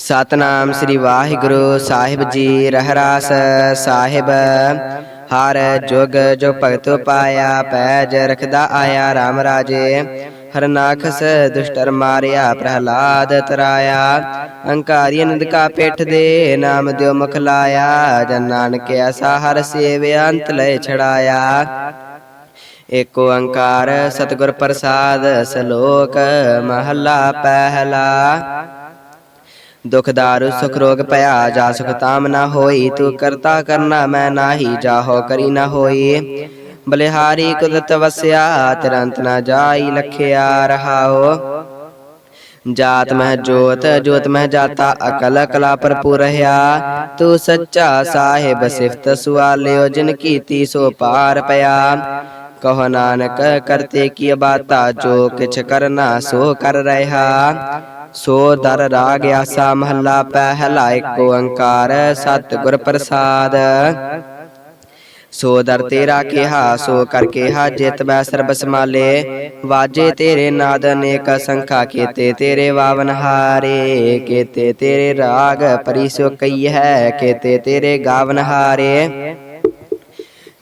ਸਤਨਾਮ ਸ੍ਰੀ ਵਾਹਿਗੁਰੂ ਸਾਹਿਬ ਜੀ ਰਹਿਰਾਸ ਸਾਹਿਬ। ਹਰ ਜੁਗ ਜੋ ਭਗਤ ਪਾਇਆ ਪੈਜ ਰਖਦਾ ਆਇਆ RAM ਰਾਜੇ। ਹਰਨਾਖਸ ਦੁਸ਼ਟਰ ਮਾਰਿਆ, ਪ੍ਰਹਲਾਦ ਤਰਾਇਆ। ਅੰਕਾਰੀ ਨਿੰਦ ਕਾ ਪੇਠ ਦੇ ਨਾਮ ਦਿਓ ਮੁਖ ਲਾਇਆ। ਜਨ ਨਾਨਕ ਐਸਾ ਹਰ ਸੇਵਿਆ ਅੰਤ ਲੈ ਛੜਾਇਆ। ਏਕ ਓੰਕਾਰ ਸਤਿਗੁਰ ਪ੍ਰਸਾਦ, ਸਲੋਕ ਮਹੱਲਾ ਪਹਿਲਾ। ਦੁਖ ਦਾਰੂ ਸੁਖ ਰੋਗ ਭਇਆ ਜਾ ਸੁਖ ਤਾਮ ਨਾ ਹੋਈ ਤੂੰ ਕਰਤਾ ਕਰਨਾ ਮੈਂ ਨਾਹੀ ਜਾਹੋ ਕਰੀ ਨਾ ਹੋਈ ਬਲਿਹਾਰੀ ਕੁਦਰਤ ਵਸਿਆ ਤਿਰੰਤ ਨਾ ਜਾਈ ਲਖਿਆ ਰਹਾਓ ਜਾਤ ਮਹਿ ਜੋਤ ਜੋਤ ਮਹਿ ਜਾਤਾ ਅਕਲ ਕਲਾ ਭਰਪੂਰ ਰਹਾ ਤੂੰ ਸੱਚਾ ਸਾਹਿਬ ਸਿਫਤ ਸੁਆਲਿਓ ਜਿਨ ਕੀਤੀ ਸੋ ਪਾਰ ਪਿਆ ਕਹੋ ਨਾਨਕ ਕਰਤੇ ਕੀ ਬਾਤਾ ਜੋ ਕਿਛ ਕਰਨਾ ਸੋ ਕਰ ਰਹਾ ਸੋ ਦਰ ਰਾਗ ਆਸਾ ਮਹੱਲਾ ਪਹਿਲਾ ਏਕ ਓੰਕਾਰ ਸਤਿਗੁਰ ਪ੍ਰਸਾਦ। ਸੋ ਦਰ ਤੇਰਾ ਕਿਹਾ, ਸੋ ਕਰ ਕਿਹਾ, ਜਿਤ ਬੈ ਸਰਬ ਸਮਾਲੇ ਵਾਜੇ ਤੇਰੇ ਨਾਦ ਅਨੇਕ ਸੰਖਾ, ਕੀਤੇ ਤੇਰੇ ਵਾਵਨ ਹਾਰੇ। ਕੀਤੇ ਤੇਰੇ ਰਾਗ ਪਰਿਸੋ ਕਈ ਹੈ, ਕੀਤੇ ਤੇਰੇ ਗਾਵਨ ਹਾਰੇ।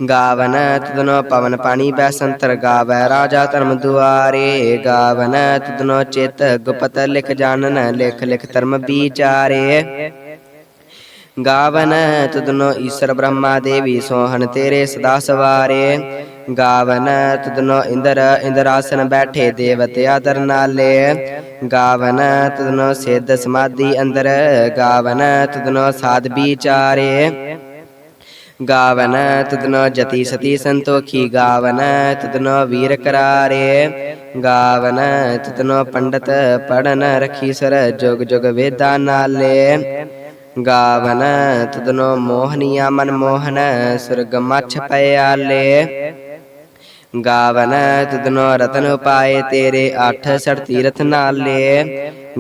ਗਾਵਨ ਤਦਨੋ ਪਵਨ ਪਾਣੀ ਬੈ ਸੰਤਰ ਗਾਵੈ, ਰਾਜਾ ਧਰਮ ਦੁਆਰੇ ਗਾਵਨ ਤਦਨੋ ਚਿਤ ਗੁਪਤ ਲਿਖ ਜਾਣਨ, ਲਿਖ ਲਿਖ ਧਰਮ ਵਿਚਾਰੇ। ਗਾਵਨ ਤਦਨੋ ਈਸ਼ਰ ਬ੍ਰਹਮਾ ਦੇਵੀ ਸੋਹਣ ਤੇਰੇ ਸਦਾ ਸਵਾਰੇ। ਗਾਵਨ ਤਦਨੋ ਇੰਦਰ, ਇੰਦਰਾਸਨ ਬੈਠੇ ਦੇਵਤੇ ਆਦਰ ਨਾਲੇ। ਗਾਵਨ ਤਦਨੋ ਸਿੱਧ ਸਮਾਧੀ ਅੰਦਰ, ਗਾਵਨ ਤਦਨੋ ਸਾਧ ਵਿਚਾਰੇ। ਗਾਵਨ ਤਦਨੋ ਜਤੀ ਸਤੀ ਸੰਤੋਖੀ ਗਾਵਨ ਤਦਨੋ ਵੀਰ ਕਰਾਰੇ। ਗਾਵਨ ਤਦਨੋ ਪੰਡਤ ਪੜਨ ਰਖੀ ਸਰ ਜੁਗ ਜੁਗ ਵੇਦਾਂ ਨਾਲੇ। ਗਾਵਨ ਤਦਨੋ ਮੋਹਨੀਆ ਮਨ ਮੋਹਨ ਸੁਰਗ ਮਛ ਪਿਆਲੇ ਗਾਵਨ ਤਦਨੋ ਰਤਨ ਉਪਾਏ ਤੇਰੇ ਅੱਠ ਸੜ ਤੀਰਥ ਨਾਲੇ।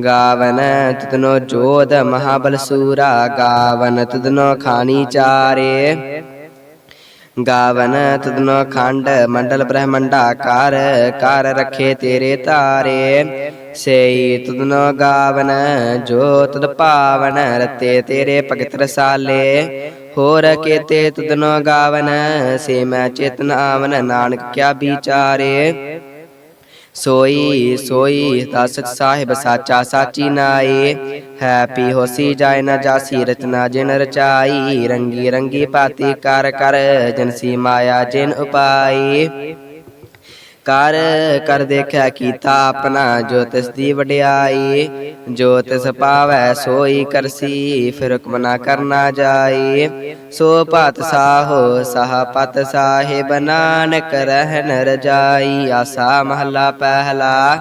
ਗਾਵਨ ਤਦਨੋ ਜੋਧ ਮਹਾਬਲ ਸੂਰਾ। ਗਾਵਨ ਤਦਨੋ ਖਾਣੀ ਚਾਰੇ। ਗਾਵਨ ਤਦਨੋ ਖੰਡ ਮੰਡਲ ਬ੍ਰਹਮੰਡਾ ਕਰ। ਕਰ ਰਖੇ ਤੇਰੇ ਤਾਰੇ। ਸੇਈ ਤਦਨੋ ਗਾਵਨ, ਜੋ ਤਦ ਪਾਵਨ, ਰਤੇ ਤੇਰੇ ਭਗਤ ਰਸਾਲੇ। ਹੋਰ ਕੇਤੇ ਤਦਨੋ ਗਾਵਨ, ਸੇ ਮੈਂ ਚੇਤਨ ਆਵਨ, ਨਾਨਕ ਕਿਆ ਵਿਚਾਰੇ। ਸੋਈ ਸੋਈ ਦਸਤ ਸਾਹਿਬ ਸਾਚਾ ਸਾਚੀ ਨਾਈ ਹੈ ਪੀ ਹੋਸੀ ਜਾਇ ਨਾ ਜਾਸੀ, ਰਚਨਾ ਜਿਨ ਰਚਾਈ। ਰੰਗੀ ਰੰਗੀ ਪਾਤੀ ਕਰ ਕਰ ਜਨਸੀ ਮਾਇਆ ਜਿਨ ਉਪਾਈ। ਕਰ ਕਰ ਦੇਖਿਆ ਕੀਤਾ ਆਪਣਾ ਜੋ ਤਿਸ ਦੀ ਵਡਿਆਈ। ਜੋ ਤਿਸ ਪਾਵੈ, ਸੋਈ ਕਰਸੀ, ਫਿਰ ਹੁਕਮ ਨਾ ਕਰਨਾ ਜਾਈ। ਸੋ ਪਤ ਸਾਹੋ, ਸਾਹ ਪਤ ਸਾਹਿਬ, ਨਾਨਕ ਰਹਿਨ ਰਜਾਈ। ਆਸਾ ਮਹੱਲਾ ਪਹਿਲਾ।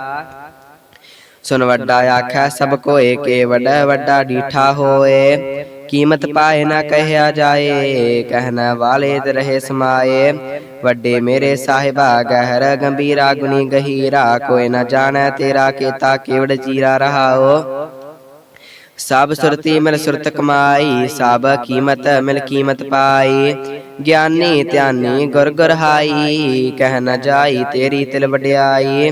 ਸੁਨ ਵੱਡਾ ਆਖੈ, ਸਭ ਕੋਏ, ਕੇ ਵੱਡਾ ਵੱਡਾ ਡੀਠਾ ਹੋਏ। ਕੀਮਤ ਪਾਏ ਨਾ ਕਹਿਆ ਜਾਏ, ਕਹਿਣਾ ਵਾਲੇ ਤੇ ਰਹੇ ਸਮਾਏ। ਵੱਡੇ ਮੇਰੇ ਸਾਹਿਬਾ, ਗਹਿਰ ਗੰਭੀਰਾ ਗੁਨੀ ਗਹੀਰਾ, ਕੋਈ ਨਾ ਜਾਣੈ ਤੇਰਾ ਕੀਤਾ ਕੇਵੜ ਜੀਰਾ ਰਹਾਓ। ਸਭ ਸੁਰਤੀ ਮਿਲ ਸੁਰਤ ਕਮਾਈ, ਸਭ ਕੀਮਤ ਮਿਲ ਕੀਮਤ ਪਾਈ। ਗਿਆਨੀ ਧਿਆਨੀ ਗੁਰ ਗੁਰ ਹਾਈ, ਕਹਿ ਨ ਜਾਈ ਤੇਰੀ ਤਿਲ ਵਡਿਆਈ।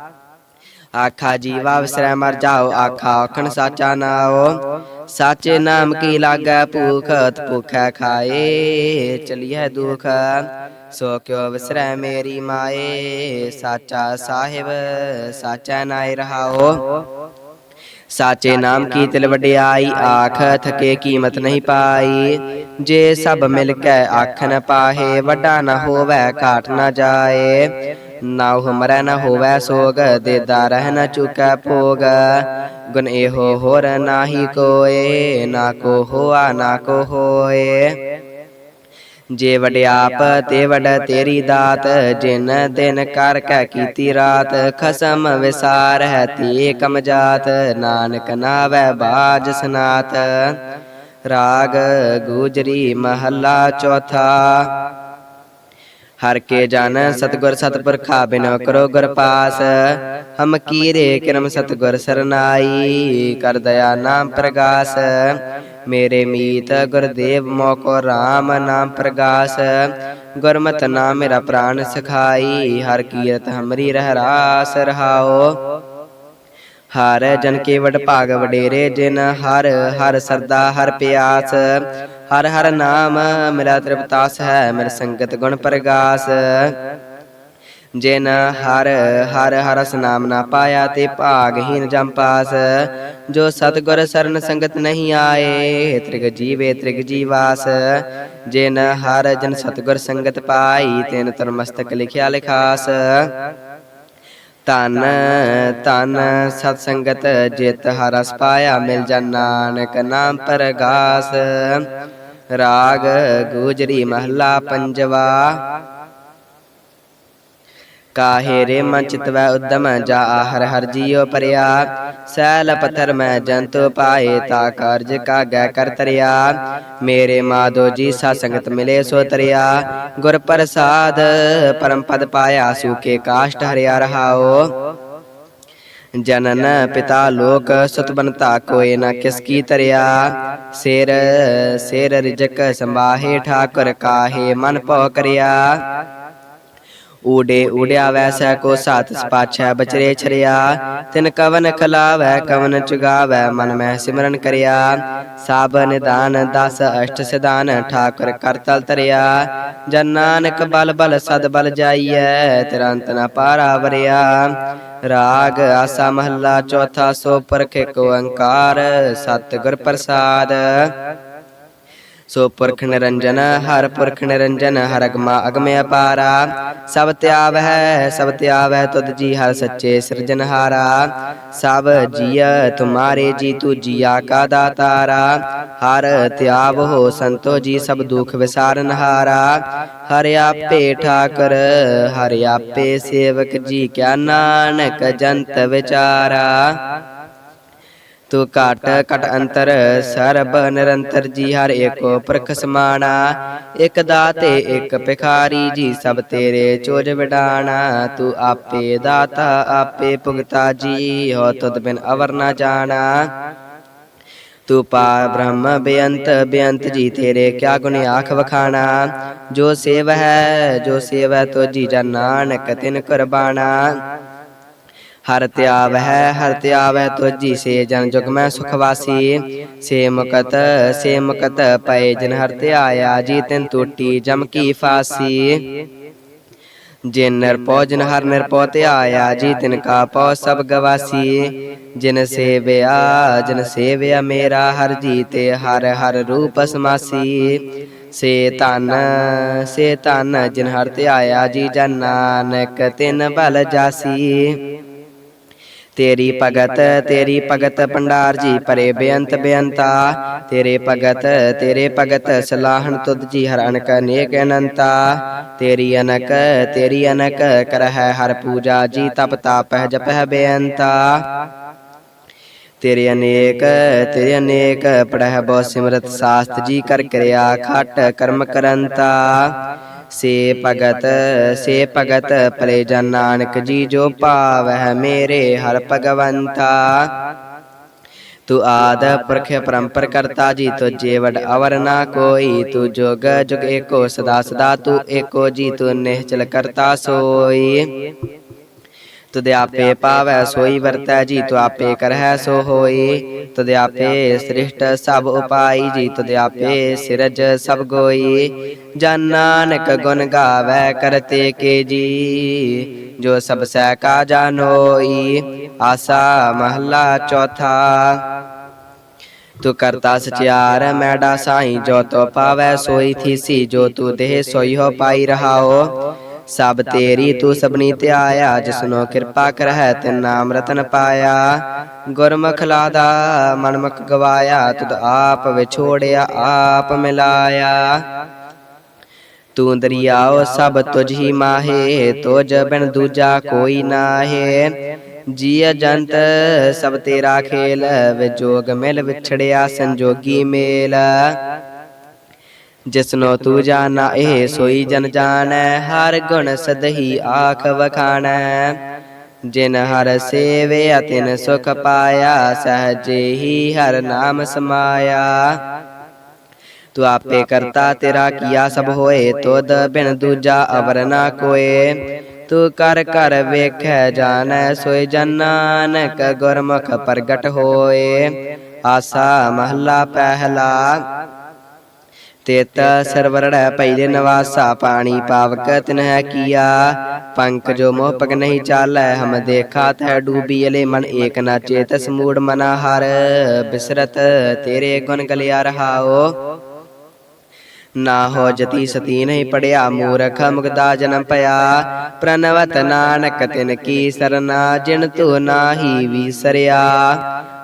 ਆਖਾ ਜੀਵਾ ਵਿਸਰੈ ਮਰ ਜਾਓ ਆਖਾ ਆਖਣ ਸਾਚਾ ਨਾਓ ਸਾਚੇ ਨਾਮ ਕੀ ਲਾਗੈ ਭੂਖਤ ਭੁਖੈ ਖਾਏ। ਚਲੀਐ ਦੁਖ। ਸੋ ਕਿਉ ਵਿਸਰੈ ਮੇਰੀ ਮਾਏ। ਸਾਚਾ ਸਾਹਿਬ ਸਾਚਾ ਨਾਇ ਰਹਾਓ। ਸਾਚੇ ਨਾਮ ਕੀ ਤਿਲ ਵਡਿਆਈ ਆਖ ਥਕੇ ਕੀਮਤ ਨਹੀਂ ਪਾਈ। ਜੇ ਸਭ ਮਿਲ ਕੇ ਆਖ ਨ ਪਾਹੇ ਵੱਡਾ ਨ ਹੋਵੇ ਘਾਟ ਨ ਜਾਏ। ਨਾ ਉਹ ਮਰੈ ਨ ਹੋਵੇ ਸੋਗ, ਦੇਦਾ ਰਹਿ ਨ ਚੁਕੈ ਭੋਗ। ਗੁਣ ਇਹੋ ਹੋਰ ਨਾਹੀ ਕੋਏ, ਨਾ ਕੋ ਹੋਆ, ਨਾ ਕੋ ਹੋਏ। ਜੇ ਵਡਿਆਪ ਤੇ ਵਡ ਤੇਰੀ ਦਾਤ, ਜਿਨ ਦਿਨ ਕਰ ਕੈ ਕੀਤੀ ਰਾਤ, ਖਸਮ ਵਿਸਾਰ ਹੈ ਤੀ ਕਮ ਜਾਤ, ਨਾਨਕ ਨਾਵੈ ਬਾਜ ਸਨਾਤ। ਰਾਗ ਗੂਜਰੀ ਮਹੱਲਾ ਚੌਥਾ। ਹਰ ਕੇ ਜਨ ਸਤਗੁਰ ਸਤਪੁਰਖਾ ਬਿਨੋ ਕਰੋ ਗੁਰ ਪਾਸ। ਹਮ ਕੀਰੇ ਕਿਰਮ ਸਤਗੁਰ ਸਰਨਾਈ। ਕਰ ਦਇਆ ਨਾਮ ਪ੍ਰਗਾਸ। ਮੇਰੇ ਮੀਤ ਗੁਰਦੇਵ ਮੋਕੋ RAM ਨਾਮ ਪ੍ਰਗਾਸ। ਗੁਰਮਤਿ ਨਾਮ ਮੇਰਾ ਪ੍ਰਾਨ ਸਖਾਈ। ਹਰ ਕੀਰਤ ਹਮਰੀ ਰਹਿ ਰਾਸ ਰਹਾਓ। ਹਰ ਜਨ ਕੇ ਵਡ ਭਾਗ ਵਡੇਰੇ ਜਿਨ। ਹਰ ਹਰ ਸਰਦਾ ਹਰ ਪਿਆਸ। ਹਰ ਹਰ ਨਾਮ ਮੇਰਾ ਤ੍ਰਿਪਤਾਸ ਹੈ ਮੇਰ ਸੰਗਤ ਗੁਣ ਪ੍ਰਗਾਸ। ਜਿਨ ਹਰ ਹਰ ਹਰਸ ਨਾਮ ਨਾ ਪਾਇਆ ਤੇ ਭਾਗਹੀਨ ਜਮ ਪਾਸ। ਜੋ ਸਤਗੁਰ ਸਰਨ ਸੰਗਤ ਨਹੀਂ ਆਏ, ਤ੍ਰਿਗ ਜੀਵੇ ਤ੍ਰਿਗ ਜੀਵਾਸ। ਜਿਨ ਹਰ ਜਨ ਸਤਗੁਰ ਸੰਗਤ ਪਾਈ, ਤਿਨ ਤਰਮਸਤਕ ਲਿਖਿਆ ਲਿਖਾਸ। ਤਨ ਤਨ ਸਤ ਸੰਗਤ ਜਿਤ ਹਰਸ ਪਾਇਆ, ਮਿਲ ਜਾ ਨਾਨਕ ਨਾਮ ਪਰਗਾਸ। ਰਾਗ ਗੂਜਰੀ ਮਹਲਾ ਪੰਜਵਾ। ਕਾਹੇ ਰੇ ਮਨ ਚਿਤਵੈ ਉਦਮ ਜਾ ਆਹਰ ਹਰ ਜੀਉ ਪਰਿਆ। ਸੈਲ ਪਥਰ ਮੈਂ ਜੰਤੂ ਪਾਏ ਤਾ ਕਾਰਜ ਕਾਗੈ ਕਰ ਤਰਿਆ। ਮੇਰੇ ਮਾਧੋ ਜੀ ਸਾ ਸੰਗਤ ਮਿਲੇ ਸੋ ਤਰਿਆ। ਗੁਰ ਪ੍ਰਸਾਦ ਪਰਮ ਪਦ ਪਾਇਆ ਸੂਕੇ ਕਾਸ਼ਟ ਹਰਿਆ ਰਹਾਓ ਜਨਨ ਪਿਤਾ ਲੋਕ ਸੁਤ ਬਨਤਾ ਕੋਏ ਨਾ ਕਿਸ ਕੀ ਤਰਿਆ ਸਿਰ ਸਿਰ ਰਿਜਕ ਸੰਭਾਹੇ, ਠਾਕੁਰ ਕਾਹੇ, ਮਨ ਭਉ ਕਰਿਆ। ਊੜੇ ਊੜਿਆ ਵੈਸੈ ਕੋ ਸਾਤ ਸਪਾਛੈ ਬਚਰੇ ਛਰਿਆ। ਤਿਨ ਕਵਨ ਖਲਾਵੈ, ਕਵਨ ਚੁਗਾਵੈ, ਮਨ ਮਹਿ ਸਿਮਰਨ ਕਰਿਆ। ਸਾਬ ਨਿਦਾਨ, ਦਸ ਅਸ਼ਟ ਸਿਧਾਨ, ਠਾਕੁਰ ਕਰਤਲ ਤਰਿਆ। ਜਨ ਨਾਨਕ ਬਲ ਬਲ ਸਦ ਬਲ ਜਾਈਐ, ਤਿਰੰਤ ਨ ਪਾਰਾ ਵਰਿਆ। ਰਾਗ ਆਸਾ ਮਹੱਲਾ ਚੌਥਾ ਸੋ ਪਰਖ ਏਕ ਓੰਕਾਰ ਸਤ ਗੁਰ ਪ੍ਰਸਾਦ। ਸੋ ਪੁਰਖ ਨਿਰੰਜਨ ਹਰ ਪੁਰਖ ਨਿਰੰਜਨ ਹਰ ਅਗਮਾ ਅਗਮ ਅਪਾਰਾ ਸਭ ਤਿਆਵ ਹੈ ਸਭ ਤਿਆਵ ਹੈ ਤੁਧ ਜੀ ਹਰ ਸੱਚੇ ਸਿਰਜਨਹਾਰਾ ਸਭ ਜੀਅ ਤੁਮਾਰੇ ਜੀ ਤੂ ਜੀਆ ਕਾ ਦਾਤਾਰਾ ਹਰ ਤਿਆਵ ਹੋ ਸੰਤੋ ਜੀ ਸਭ ਦੁਖ ਵਿਸਾਰਨਹਾਰਾ ਹਰਿ ਆਪੇ ਠਾਕਰ ਹਰਿ ਆਪੇ ਸੇਵਕ ਜੀ ਕਿਆ ਨਾਨਕ ਜੰਤ ਵਿਚਾਰਾ ਤੂੰ ਘਟ ਘਟ ਅੰਤਰ ਸਰਬ ਨਿਰੰਤਰ ਜੀ ਹਰ ਏਕੋ ਪ੍ਰਖ ਸਮਾਣਾ ਇਕ ਦਾਤੇ ਇਕ ਭਿਖਾਰੀ ਜੀ ਸਭ ਤੇਰੇ ਚੋਜ ਵਿਡਾਣਾ ਤੂੰ ਆਪੇ ਦਾਤਾ ਆਪੇ ਭੁਗਤਾ ਜੀ ਹੋ ਤੁਧ ਬਿਨ ਅਵਰ ਨਾ ਜਾਣਾ ਤੂੰ ਪਾਰ ਬ੍ਰਹਮ ਬੇਅੰਤ ਬੇਅੰਤ ਜੀ ਤੇਰੇ ਕਿਆ ਗੁਣ ਆਖ ਵਖਾਣਾ ਜੋ ਸੇਵ ਹੈ ਜੋ ਸੇਵ ਹੈ ਤੋ ਜੀ ਜਨ ਨਾਨਕ ਤਿਨ ਕੁਰਬਾਨਾ ਹਰ ਤਿਆਵ ਹੈ, ਹਰ ਤਿਆਵ ਹੈ ਤੁਜੀ ਸੇ ਜਨ ਜੁਗ ਮੈਂ ਸੁਖ ਵਾਸੀ ਸੇ ਮੁਕਤ ਸੇ ਮੁਕਤ ਪਏ ਜਿਨ ਹਰ ਧਿਆਇਆ ਜੀ ਤਿਨ ਟੂਟੀ ਜਮ ਕੀ ਫਾਸੀ। ਜਿਨ ਨਿਰਪੋ ਜਿਨ ਹਰ ਨਿਰਪੋ ਧਿਆਇਆ ਜੀ ਤਿਨ ਕਾ ਪਉ ਸਭ ਗਵਾਸੀ। ਜਿਨ ਸੇਵਿਆ ਜਿਨ ਸੇਵਿਆ ਮੇਰਾ, ਹਰ ਜੀ ਤੇ ਹਰ ਹਰ ਰੂਪ ਸਮਾਸੀ। ਸੇ ਧਨ ਸੇ ਧਨ ਜਿਨ ਹਰ ਧਿਆਇਆ ਜੀ ਜਨ ਨਾਨਕ ਤਿਨ ਬਲ ਜਾਸੀ। ਤੇਰੀ ਭਗਤ ਤੇਰੀ ਭਗਤ ਭੰਡਾਰ ਜੀ ਪਰੇ ਬੇਅੰਤ ਬੇਅੰਤਾ ਤੇਰੇ ਭਗਤ ਤੇਰੇ ਭਗਤ ਸਲਾਹਣ ਤੁਧ ਜੀ ਹਰ ਅਨਕ ਅਨੇਕ ਅਨੰਤਾ। ਤੇਰੀ ਅਨਕ ਤੇਰੀ ਅਨਕ ਕਰਹਿ ਹਰ ਪੂਜਾ ਜੀ ਤਪ ਤਾਪਹਿ ਜਪਹਿ ਬੇਅੰਤਾ। ਤੇਰੇ ਅਨੇਕ ਤੇਰੇ ਅਨੇਕ ਪੜਹਿ ਬਹੁ ਸਿਮਰਤ ਸਾਸਤ ਜੀ ਕਰ ਕਿਰਿਆ ਖਟ ਕਰਮ ਕਰੰਤਾ। ਸੇ ਭਗਤ ਸੇ ਭਗਤ ਪਰੇ ਜਨ ਨਾਨਕ ਜੀ ਜੋ ਪਾਵਹਿ ਮੇਰੇ ਹਰ ਭਗਵੰਤਾ। ਤੂੰ ਆਦ ਪੁਰਖ ਪਰੰਪਰ ਕਰਤਾ ਜੀ, ਤੁਝੇ ਵਡ ਅਵਰ ਨਾ ਕੋਈ। ਤੂੰ ਜੁਗ ਜੁਗ ਏਕੋ ਸਦਾ ਸਦਾ, ਤੂੰ ਏਕੋ ਜੀ, ਤੂੰ ਨਿਹਚਲ ਕਰਤਾ ਸੋਈ। ਤੁਧ ਆਪੇ ਪਾਵੈ ਸੋਈ ਵਰਤੈ ਜੀ ਤੂੰ ਆਪੇ ਕਰਹਿ ਸੋ ਹੋਈ। ਤੁਧ ਆਪੇ ਸ੍ਰਿਸ਼ਟ ਸਭ ਉਪਾਈ ਜੀ ਤੁਧ ਆਪੇ ਸਿਰਜ ਸਭ ਗੋਈ। ਜਨ ਨਾਨਕ ਗੁਣ ਗਾਵੈ ਕਰਤੇ ਕੇ ਜੀ। ਜੋ। ਸਭ ਸਹਿ ਕਾ ਜਾਣੋਈ ਆਸਾ ਮਹੱਲਾ ਚੌਥਾ। ਤੂੰ ਕਰਤਾ ਸਚਿਆਰ ਮੈਡਾ ਸਾਈ ਜੋ ਤੋ ਪਾਵੈ ਸੋਈ ਥੀਸੀ ਜੋ ਤੂੰ ਦੇਹ ਸੋਈ ਹੋ ਪਾਈ ਰਹਾਓ। ਸਭ ਤੇਰੀ ਤੂੰ ਸਭਨੀ ਧਿਆਇਆ ਜਿਸਨੋ ਕਿਰਪਾ ਕਰਹਿ ਤੇ ਨਾਮ ਰਤਨ ਪਾਇਆ। ਗੁਰਮੁਖ ਲਾਦਾ ਮਨਮੁਖ ਗਵਾਇਆ ਤੁਧ ਆਪ ਵਿਛੋੜਿਆ ਆਪ ਮਿਲਾਇਆ। ਤੂੰ ਦਰਿਆਓ ਸਭ ਤੁਝ ਹੀ ਮਾਹੇ ਤੁਝ ਬਿਨ ਦੂਜਾ ਕੋਈ ਨਾਹੇ। ਜੀਅ ਜੰਤ ਸਭ ਤੇਰਾ ਖੇਲ ਵਿਜੋਗ ਮਿਲ ਵਿਛੜਿਆ ਸੰਜੋਗੀ ਮੇਲ। ਜਿਸਨੋ ਤੂੰ ਜਾਣਾ, ਇਹ ਸੋਈ ਜਨ ਜਾਣੈ, ਹਰ ਗੁਣ ਸਦਹੀ ਆਖ ਵਖਾਣੈ। ਜਿਨ ਹਰ ਸੇਵਿਆ ਅਤਿਨ ਸੁਖ ਪਾਇਆ, ਸਹਜੇ ਹੀ ਹਰ ਨਾਮ ਸਮਾਇਆ। ਤੂੰ ਆਪੇ ਕਰਤਾ ਤੇਰਾ ਕੀਆ ਸਭ ਹੋਏ, ਤੁਧ ਬਿਨ ਦੂਜਾ ਅਵਰ ਨਾ ਕੋਏ। ਤੂੰ ਕਰ ਕਰ ਵੇਖੈ ਜਾਣੈ, ਸੋਏ ਜਨ ਨਾਨਕ ਗੁਰਮੁਖ ਪ੍ਰਗਟ ਹੋਏ। ਆਸਾ ਮਹਲਾ ਪਹਿਲਾ ਤੇਤ ਸਰਵਰੜੈ ਦੇ ਨਵਾਸਾ, ਪਾਣੀ ਪਾਵਕ ਤਿਨਹਿ ਕੀਆ। ਪੰਕ ਜੋ ਮੋਹ ਪਗ ਨਹੀਂ ਚਾਲੈ, ਹਮ ਦੇਖਾ ਤੈ ਡੂਬੀ ਅਲੇ ਮਨ ਏਕ ਨਾ ਚੇਤ ਸਮੂੜ ਮਨਾ ਹਰ ਬਿਸਰਤ ਤੇਰੇ ਗੁਣ ਗਲਿਆ ਰਹਾਓ ਨਾ ਹੋ ਜਤੀ ਸਤੀ ਨਹੀਂ ਪੜਿਆ, ਮੂਰਖ ਮੁਗਦਾ ਜਨਮ ਪਿਆ। ਪ੍ਰਨਵਤ ਨਾਨਕ ਤਿਨ ਕੀ ਸਰਨਾ, ਜਿਨ ਤੂ ਨਾਹੀ ਵਿਸਰਿਆ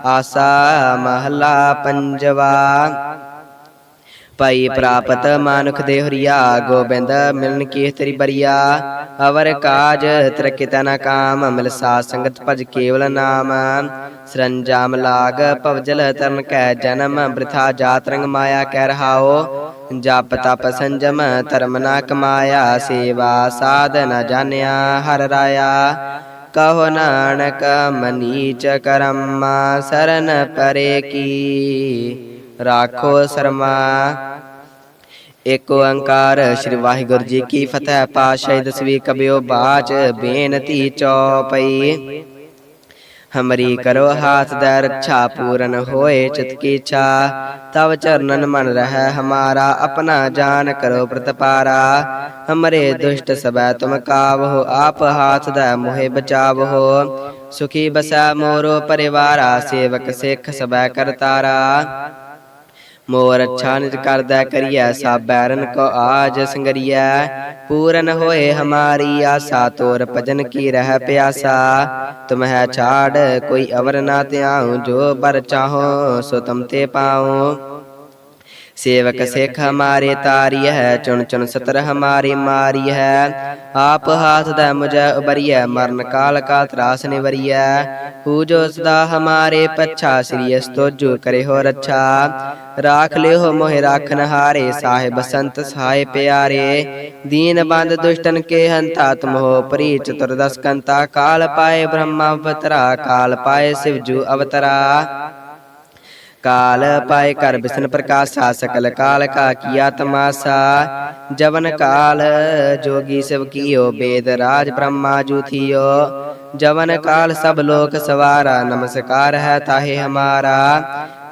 ਆਸਾ ਮਹਲਾ ਪੰਜਵਾ। ਭਾਈ ਪ੍ਰਾਪਤ ਮਾਨੁਖ ਦੇ ਹਰੀਆ, ਗੋਬਿੰਦ ਮਿਲਨ ਕੀ ਤੇਰੀ ਬਰੀਆ? ਅਵਰ ਕਾਜ ਤਰਕਿਤਾ ਨਾ ਕਾਮ, ਮਿਲ ਸਾਧ ਸੰਗਤ ਭਜ ਕੇਵਲ ਨਾਮ। ਸਰੰਜਾਮ ਲਾਗ ਭਵਜਲ ਤਰਨ ਕੈ ਜਨਮ, ਬ੍ਰਿਥਾ ਜਾਤ ਰੰਗ ਮਾਇਆ ਕਹਿ ਰਹਾਓ ਜਪ ਤਪ ਸੰਜਮ, ਧਰਮ ਨਾ ਕਮਾਇਆ, ਸੇਵਾ ਸਾਧ ਨ ਜਾਣਿਆ, ਹਰ ਰਾਇਆ। ਕਹੋ ਨਾਨਕ ਮਨੀਚ ਕਰਮ, ਸਰਨ ਪਰੇ ਕੀ ਰਾਖੋ ਸਰਮਾ। ਏਕ ਓੰਕਾਰ ਸ੍ਰੀ ਵਾਹਿਗੁਰੂ ਜੀ ਕੀ ਫਤਿਹ ਪਾਸ਼ਾ ਦਸਵੀਂ ਕਬਿਓ ਬਾਚ ਬੇਨਤੀ ਚੌਪਈ। ਹਮਰੀ ਕਰੋ ਹਾਥ ਦਾ ਰੱਛਾ ਪੂਰਨ ਹੋਏ ਚਿਤ ਕੀ ਇੱਛਾ, ਤਵ ਚਰਨਨ ਮਨ ਰਹਿ ਹਮਾਰਾ, ਆਪਣਾ ਜਾਨ ਕਰੋ ਪ੍ਰਤਪਾਰਾ ਹਮਰੇ ਦੁਸ਼ਟ ਸਬੈ ਤੁਮ ਕਾਵਹੁ, ਆਪ ਹਾਥ ਦਾ ਮੋਹਿ ਬਚਾਵਹੁ। ਸੁਖੀ ਬਸੈ ਮੋਰੋ ਪਰਿਵਾਰਾ, ਸੇਵਕ ਸਿੱਖ ਸਬੈ ਕਰਤਾਰਾ। ਮੋਰ ਅੱਛਾ ਨਿਜ ਕਰਦਾ ਕਰੀਐ, ਸਭ ਬੈਰਨ ਕੋ ਆਜ ਸੰਗਰੀਐ। ਪੂਰਨ ਹੋਏ ਹਮਾਰੀ ਆਸਾ, ਤੋਰ ਭਜਨ ਕੀ ਰਹਿ ਪਿਆਸਾ। ਤੁਮਹਿ ਛਾੜ, ਕੋਈ ਅਵਰ ਨਾ ਧਿਆਉ, ਜੋ ਬਰ ਚਾਹੋ, ਸੋ ਤੁਮ ਤੇ ਪਾਉ ਸੇਵਕ ਸਿੱਖ ਹਮਾਰੇ ਤਾਰੀ ਹੈ ਚੁਣ ਚੁਣ ਸਤਰ ਹਮਾਰੇ ਮਾਰੀ ਹੈ। ਆਪ ਹਾਥ ਦਾ ਮੁਝੈ ਉਬਰੀਐ ਮਰਨ ਕਾਲ ਕਾ ਤਰਾਸ ਨਿਵਰੀਐ। ਹੂ ਜੋ ਸਦਾ ਹਮਾਰੇ ਪੱਛਾ ਸ੍ਰੀ ਅਸਤੋਜੂ ਕਰੇ ਹੋ ਰੱਛਾ। ਰਾਖ ਲਿਓ ਮੋਹਿ ਰਾਖਨ ਹਾਰੇ ਸਾਹਿਬ ਸੰਤ ਸਹਾਇ ਪਿਆਰੇ। ਦੀਨ ਬੰਦ ਦੁਸ਼ਟਨ ਕੇ ਹੰਤਾ ਤੁਮ ਹੋ ਪ੍ਰੀ ਚਤੁਰਦਸ ਕੰਤਾ ਕਾਲ ਪਾਏ ਬ੍ਰਹਮਾ ਅਵਤਰਾ ਕਾਲ ਪਾਏ ਸ਼ਿਵਜੂ ਅਵਤਰਾ। काल पाए कर विष्णु प्रकाशा सकल काल का किया तमाशा जवन काल जोगी सब कियो वेद राज ब्रह्मा जू थियो जवन काल सब लोक सवारा नमस्कार है ताहे हमारा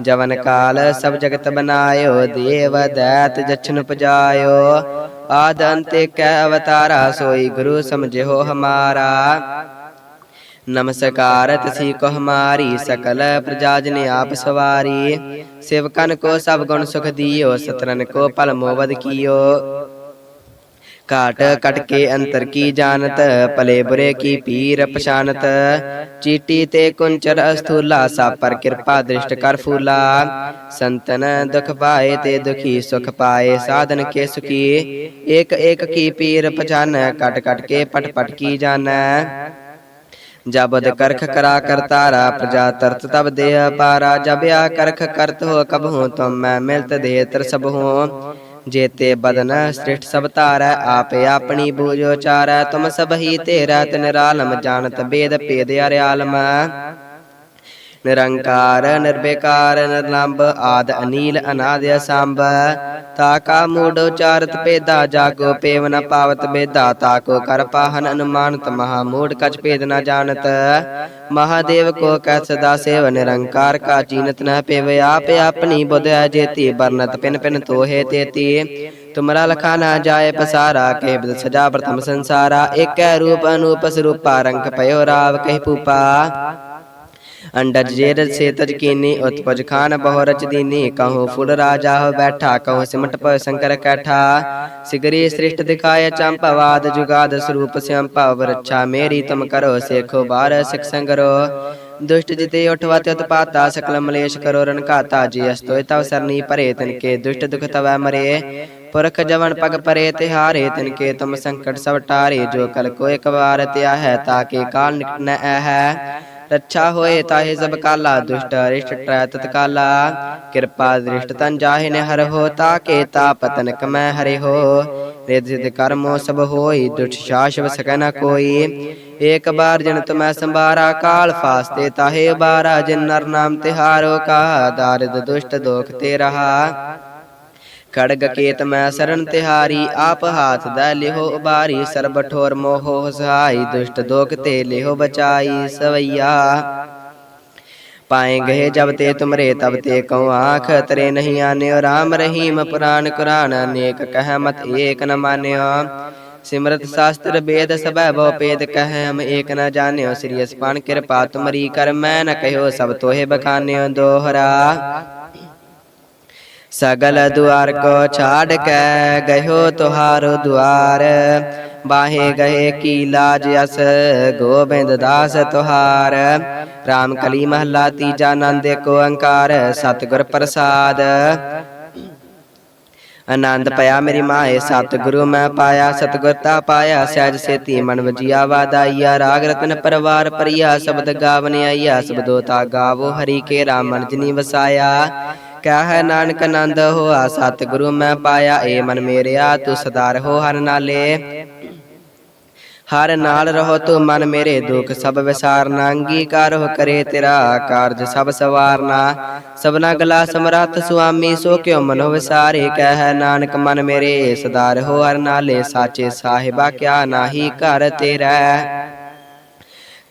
जवन काल सब जगत बनायो देव दैत जछन उपजायो आद अंते कै अवतारा सोई गुरु समझे हो हमारा नमस्कार तसी को हमारी सकल प्रजा जन आप सवारी सेवकन को सब गुण सुख दियो सतरन को पल मोवद कियो काट कट के अंतर की जानत पले बुरे की पीर पशानत चीटी ते कुंचर अस्थूला सा पर कृपा दृष्ट कर फूला संतन दुख पाए ते दुखी सुख पाए साधन के सुखी एक एक की पीर पहचान कट कट के पट पट की जान ਜਬਦ ਕਰਖ ਕਰਾ ਕਰ ਤਾਰਾ ਪ੍ਰਜਾ ਤਰਤ ਤਬ ਦੇਹ ਪਾਰਾ ਜਬ ਆ ਕਰਖ ਕਰਤ ਹੋ ਕਬ ਹੋ ਤੁਮ ਮੈਂ ਮਿਲਤ ਦੇ ਤਰ ਸਭ ਹੋ। ਜੇਤੇ ਬਦਨ ਸ੍ਰਿਸ਼ਟ ਸਭ ਧਾਰੈ ਆਪ ਆਪਣੀ ਬੂਝੋ ਚਾਰੈ ਤੁਮ ਸਭ ਹੀ ਤੇਰਾ ਤਿਨ ਰਾਲਮ ਜਾਣਤ ਬੇਦ ਭੇਦ ਨਿਰੰਕਾਰ ਨਿਰਬੇਕਾਰ ਨਿਰਲੰਭ ਆਦ ਅਨੀਲ ਅਨਾਦਿ ਸੰਭ ਤਾਕਾ ਮੂੜ ਉਚਾਰਤ ਭੇਦਾ ਜਾਗੋ, ਪੇਵ ਨ ਪਾਵਤ ਬੇਦਾ ਤਾਕੋ ਕਰ ਪਾਹਨ ਅਨੁਮਾਨਤ, ਮਹਾ ਮੂੜ ਕਛ ਭੇਦ ਨ ਜਾਣਤ। ਮਹਾਦੇਵ ਕੋ ਕਹਿ ਸਦਾ ਸੇਵ, ਨਿਰੰਕਾਰ ਕਾ ਚੀਨਤ ਨ ਪੇਵ। ਆਪ ਆਪਣੀ ਬੁਧ ਹੈ ਜੇਤੀ ਬਰਨਤ ਪਿਨ ਪਿਨ ਤੋਹੇ ਤੇਤੀ। ਤੁਮਰਾ ਲਖਾ ਨਾ ਜਾਏ ਪਸਾਰਾ ਕੇ ਬਦ ਸਜਾ ਪ੍ਰਥਮ ਸੰਸਾਰਾ। ਏਕੈ ਰੂਪ ਅਨੂਪ ਸਰੂਪਾ, ਰੰਗ ਪਇਓ ਰਾਵ ਕਹਿ ਪੂਪਾ अंडज जेर से तज कीनी उत्पज खान बहु रच दीनी कहो फुल राजा हो बैठा कहो सिमट पर शंकर कैठा सिगरी श्रेष्ठ दिखाय चंपवाद जुगाद स्वरूप श्याम पाव रक्षा मेरी तुम करो सेखो बार सिख संगरो दुष्ट जिते उठवा त्युत पाता सकल मलेश करो रन काता जी अस्तो तव सरनी परे तिनके दुष्ट दुख तवै मरे पुरख जवन पग परे तिहारे तिनके तुम संकट सब टारे जो कल को एक बार त्या है ताके काल निकट न है ਰੱਛਾ ਹੋਏ ਤਾਹੇ ਸਭ ਕਾਲਾ, ਦੁਸ਼ਟ ਅਰਿਸ਼ਟ ਟਰੈ ਤਤ ਕਿਰਪਾ ਦ੍ਰਿਸ਼ਟ ਤਨ ਜਾਹੇ ਨੇ ਹਰ ਹੋ, ਤਾਕੇ ਤਾ ਪਤਨ ਕਮੈ ਹਰਿ ਹੋ। ਰਿਦ ਸਿਧ ਕਰਮੋ ਸਭ ਹੋਈ, ਦੁਸ਼ਟ ਸ਼ਾਸਵ ਸਕੈ ਨ ਕੋਈ। ਏਕ ਬਾਰ ਜਨ ਤੁਮੈ ਸੰਭਾਰਾ, ਕਾਲ ਫਾਸਤੇ ਤਾਹੇ ਬਾਰਾ ਜਿਨ ਨਰ ਨਾਮ ਤਿਹਾਰੋ ਕਾ, ਦਾਰਿਦ ਦੁਸ਼ਟ ਦੋਖ ਤੇ ਰਹਾ। ਖੜਗ ਕੇਤ ਮੈਂ ਸ਼ਰਨ ਤਿਹਾਰੀ, ਆਪ ਹਾਥ ਦਾ ਲਿਹੋ ਉਬਾਰੀ, ਸਰਬ ਠੋਰ ਮੋਹ ਸਹਾਈ, ਦੁਸ਼ਟ ਦੋਖ ਤੇ ਲਿਹੋ ਬਚਾਈ ਸਵਈਆ। ਪਾਏ ਗਏ ਜਬ ਤੇ ਤੁਮਰੇ, ਤਬ ਤੇ ਕਉ ਆਖ, ਤਰੇ ਨਹੀਂ ਆਨਿਓ, ਰਾਮ ਰਹੀਮ ਪੁਰਾਨ ਕੁਰਾਨ ਅਨੇਕ ਕਹਿ ਮਤ ਏਕ ਨ ਮਾਨਿਓ। ਸਿਮਰਤ ਸ਼ਾਸਤਰ ਵੇਦ ਸਭੈ ਬਹੁ ਪੇਦ ਕਹਿ, ਹਮ ਏਕ ਨ ਜਾਣਿਓ, ਸ੍ਰੀ ਅਸਪਾਨ ਕਿਰਪਾ ਤੁਮਰੀ ਕਰ, ਮੈਂ ਨ ਕਹਿਓ ਸਭ ਤੋਹੇ ਬਖਾਨਿਓ ਦੋਹਰਾ। ਸਗਲ ਦੁਆਰ ਕੋ ਛਾੜ ਕੇ ਗਇਓ ਤੁਹਾਰੋ ਦੁਆਰ ਬਾਹੇ ਗਏ ਕੀ ਲਾਜ ਅਸ ਗੋਬਿੰਦ ਦਾਸ ਤੁਹਾਰ RAM ਕਲੀ ਮਹਲਾ ਤੀਜਾ ਆਨੰਦ ਏਕ ਓੰਕਾਰ ਸਤਿਗੁਰ ਪ੍ਰਸਾਦ ਆਨੰਦ ਪਿਆ ਮੇਰੀ ਮਾਏ ਸਤਿਗੁਰੂ ਮੈਂ ਪਾਇਆ ਸਤਿਗੁਰ ਤਾ ਪਾਇਆ ਸਹਿਜ ਸੇਤੀ ਮਨ ਵਜੀਆ ਵਾਦਾਈਆ ਰਾਗ ਰਤਨ ਪਰਵਾਰ ਪਰਿਆ ਸ਼ਬਦ ਗਾਵਨ ਆਈਆ ਸਬਦੋ ਤਾ ਗਾਵੋ ਹਰੀ ਕੇ ਰਾਮ ਮਨ ਜਨੀ ਵਸਾਇਆ ਕਹਿ ਨਾਨਕ ਆਨੰਦ ਹੋਆ, ਸਤਿਗੁਰੂ ਮੈਂ ਪਾਇਆ, ਏ ਮਨ ਮੇਰਿਆ, ਤੂੰ ਸਦਾ ਰਹੋ ਹਰ ਨਾਲੇ। ਹਰ ਨਾਲ ਰਹੋ ਤੂੰ ਮਨ ਮੇਰੇ, ਦੁਖ ਸਭ ਵਿਸਾਰਨਾ, ਅੰਗੀਕਾਰ ਕਰੇ ਤੇਰਾ, ਕਾਰਜ ਸਭ ਸਵਾਰਨਾ। ਸਭਨਾ ਗਲਾ ਸਮਰੱਥ ਸੁਆਮੀ, ਸੋ ਕਿਉ ਮਨੋ ਵਿਸਾਰੇ, ਕਹਿ ਨਾਨਕ ਮਨ ਮੇਰੇ ਸਦਾ ਰਹੋ ਹਰ ਨਾਲੇ, ਸਾਚੇ ਸਾਹਿਬਾ ਕਿਆ ਨਾਹੀ ਘਰ ਤੇਰਾ।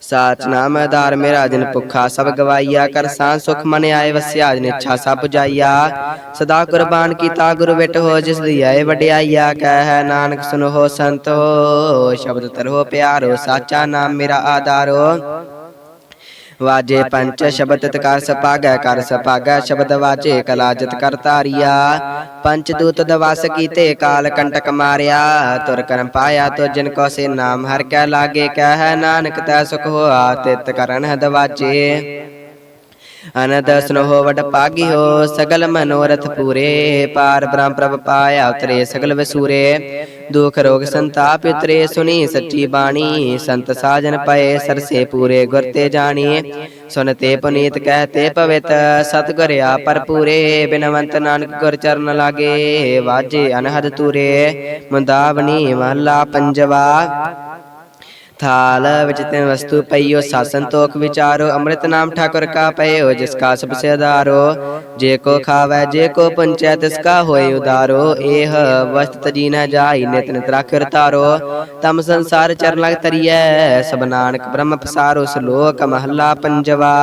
ਸਾਚ ਨਾਮ ਆਧਾਰ ਮੇਰਾ, ਜਨ ਭੁੱਖਾ ਸਭ ਗਵਾਈਆ, ਕਰ ਸਾਂ ਸੁਖ ਮਨ ਆਏ ਵਸਿਆ, ਜਨ ਇੱਛਾ ਸਭ ਪੁਜਾਈਆ ਸਦਾ ਕੁਰਬਾਨ ਕੀਤਾ ਗੁਰੂ ਵਿਟ ਹੋ, ਜਿਸ ਦੀ ਆਏ ਵਡਿਆਈਆ, ਕਹਿ ਨਾਨਕ ਸੁਨੋ ਸੰਤੋ, ਸ਼ਬਦ ਤਰੋ ਪਿਆਰੋ, ਸਾਚਾ ਨਾਮ ਮੇਰਾ ਆਧਾਰੋ। ਵਾਜੇ ਪੰਚ ਸ਼ਬਦ ਤਕਾਰ ਸਪਾਗੈ ਕਰ ਸਪਾਗੈ ਸ਼ਬਦ ਵਾਜੇ ਕਲਾ ਜਿਤ ਕਰ ਤਾਰਿਆ ਪੰਚ ਦੂਤ ਦਵਾਸ ਕੀਤੇ ਕਾਲ ਕੰਟਕ ਮਾਰਿਆ। ਤੁਰ ਕਰਮ ਪਾਇਆ ਤੋ ਜਿਨ ਕੋ ਸੇ ਨਾਮ ਹਰ ਕੈ ਲਾਗੇ, ਕਹਿ ਨਾਨਕ ਤੈ ਸੁਖ ਹੋਆ, ਤਿਤ ਕਰਨ ਹਦ ਵਾਜੇ ਅਨੰਦ ਸਨੋਹ ਵਡ ਪਾਗਿਓ, ਸਗਲ ਮਨੋਰਥ ਪੂਰੇ। ਪਾਰ ਬ੍ਰਹਮ ਪ੍ਰਭ ਪਾਇਆ ਉਤਰੇ, ਸਗਲ ਵਸੂਰੇ। ਦੁਖ ਰੋਗ ਸੰਤਾਪ ਉਤਰੇ, ਸੁਣੀ ਸੱਚੀ ਬਾਣੀ। ਸੰਤ ਸਾਜਨ ਪਏ, ਸਰਸੇ ਪੂਰੇ, ਗੁਰ ਤੇ ਜਾਣੀ। ਸੁਨਤੇ ਪੁਨੀਤ ਕਹਤੇ ਪਵਿੱਤ ਸਤਿਗੁਰਿਆ ਪਰਪੂਰੇ ਬਿਨਵੰਤ ਨਾਨਕ ਗੁਰ ਚਰਨ ਲਾਗੇ, ਵਾਜੇ ਅਨਹਦ ਤੂਰੇ। ਮੁੰਦਾਵਣੀ ਮਹਲਾ ਪੰਜਵਾ। ਥਾਲ ਵਿੱਚ ਤਿਨ ਵਸਤੂ ਪਈਓ ਸਾਸਨ ਤੋਖ ਵਿਚਾਰੋ ਅੰਮ੍ਰਿਤ ਨਾਮ ਠਾਕੁਰ ਕਾ ਪਈਓ ਜਿਸ ਕਾ ਸਭ ਸੇ ਆਧਾਰੋ ਜੇ ਕੋ ਖਾਵੈ ਜੇ ਕੋ ਪੰਚੈ ਤਿਸ ਕਾ ਹੋਏ ਉਦਾਰੋ ਇਹ ਵਸਤ ਤਜੀ ਨ ਜਾਈ ਨਿਤ ਨਿਤ ਰਾਖਿਰ ਤਾਰੋ ਤਮ ਸੰਸਾਰ ਚਰਨ ਲਗ ਤਰੀਐ ਸਭ ਨਾਨਕ ਬ੍ਰਹਮ ਪਸਾਰੋ ਸ਼ਲੋਕ ਮਹੱਲਾ ਪੰਜਵਾ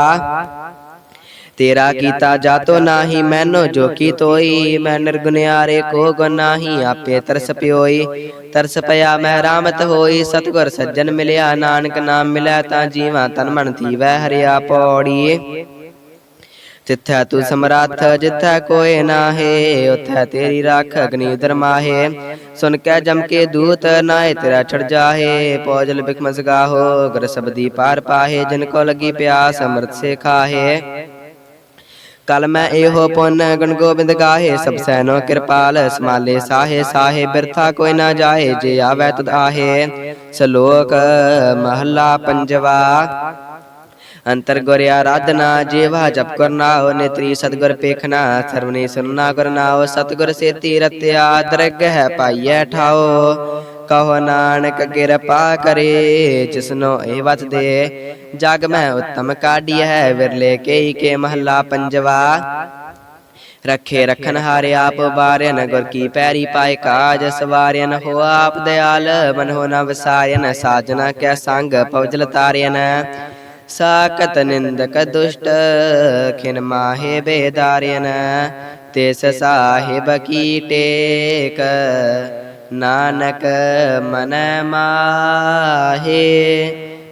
ਤੇਰਾ ਕੀਤਾ ਜਾਤੋ ਨਾਹੀ ਮੈਨੋ ਜੋ ਕੀ ਤੋਈ ਮੈਂ ਨਿਰਗੁਨਿਆਰੇ ਕੋ ਗੁਣ ਨਾਹੀ ਆਪੇ ਤਰਸ ਪਿਓਈ ਤਰਸ ਪਿਆ ਮੈਂ ਰਾਮਤ ਹੋਈ ਸਤਗੁਰ ਸੱਜਣ ਮਿਲਿਆ ਨਾਨਕ ਨਾਮ ਮਿਲਿਆ ਤਾਂ ਜੀਵਾਂ ਤਨ ਮਨ ਥੀਵੈ ਹਰਿਆ ਪੌੜੀ ਜਿੱਥੈ ਤੂੰ ਸਮਰੱਥ ਜਿੱਥੈ ਕੋਏ ਨਾਹੀ ਉਥੈ ਤੇਰੀ ਰਾਖ ਅਗਨੀ ਉਦਰ ਮਾਹੇ ਸੁਨ ਕੇ ਜਮ ਕੇ ਦੂਤ ਨਾਏ ਤੇਰਾ ਛੜ ਜਾਹੇ ਪੌਜਲ ਬਿਕਮਸ ਗਾਹੋ ਗੁਰ ਸਬਦੀ ਪਾਰ ਪਾਹੇ ਜਿਨ ਕੋ ਲਗੀ ਪਿਆਸ ਅੰਮ੍ਰਿਤ ਸੇ ਖਾਹੇ ਕਲ ਮੈਂ ਇਹੋ ਪੁੰਨ ਗੁਣ ਗੋਬਿੰਦ ਗਾਹੇ ਸਭ ਸੈਨੋ ਕਿਰਪਾਲ ਸਮਾਲੇ ਸਾਹੇ ਸਾਹੇ ਬਿਰਥਾ ਕੋਈ ਨਾ ਜਾਏ ਜੇ ਆਵੈ ਤਦ ਆਹੇ ਸ਼ਲੋਕ ਮਹੱਲਾ ਪੰਜਵਾ। ਅੰਤਰ ਗੁਰ ਆਰਾਧਨਾ ਜੀਵਾ ਜਪ ਕਰਨਾਓ ਨੇਤਰੀ ਸਤਗੁਰ ਪੇਖਣਾ ਸਰਵਨੀ ਸੁਨਣਾ ਕਰਨਾਓ ਸਤਗੁਰ ਸੇਤੀ ਰਤਿਆ ਦਰਗਹਿ ਪਾਈਐ ਠਾਓ ਕਹੋ ਨਾਨਕ ਕਿਰਪਾ ਕਰੇ ਜਿਸਨੋ ਇਹ ਵਤ ਦੇ ਜਗ ਮੈਂ ਉਤਮ ਕਾਢੀ ਹੈ ਵਿਰਲੇ ਕੇਈ ਕੇ ਮਹੱਲਾ ਪੰਜਵਾ। ਰੱਖੇ ਰਖਨ ਹਾਰੇ ਆਪ ਬਾਰਿਆਨ ਗੁਰ ਕੀ ਪੈਰੀ ਪਾਏ ਕਾਜ ਸਵਾਰਿਆਨ ਹੋ ਆਪ ਦਿਆਲ ਮਨ ਹੋ ਨ ਵਸਾਰਿਆਨ ਸਾਜਨਾ ਕੈ ਸੰਗ ਪਵਜਲ ਤਾਰਿਆਨ ਸਾਕਤ ਨਿੰਦਕ ਦੁਸ਼ਟ ਖਿਨ ਮਾਹੇ ਬੇਦਾਰਿਆਨ ਤਿਸ ਸਾਹਿਬ ਕੀ ਟੇਕ ਨਾਨਕ ਮਨ ਮਾਹੇ।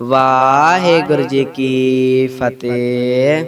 ਵਾਹਿਗੁਰੂ ਜੀ ਕੀ ਫਤਿਹ।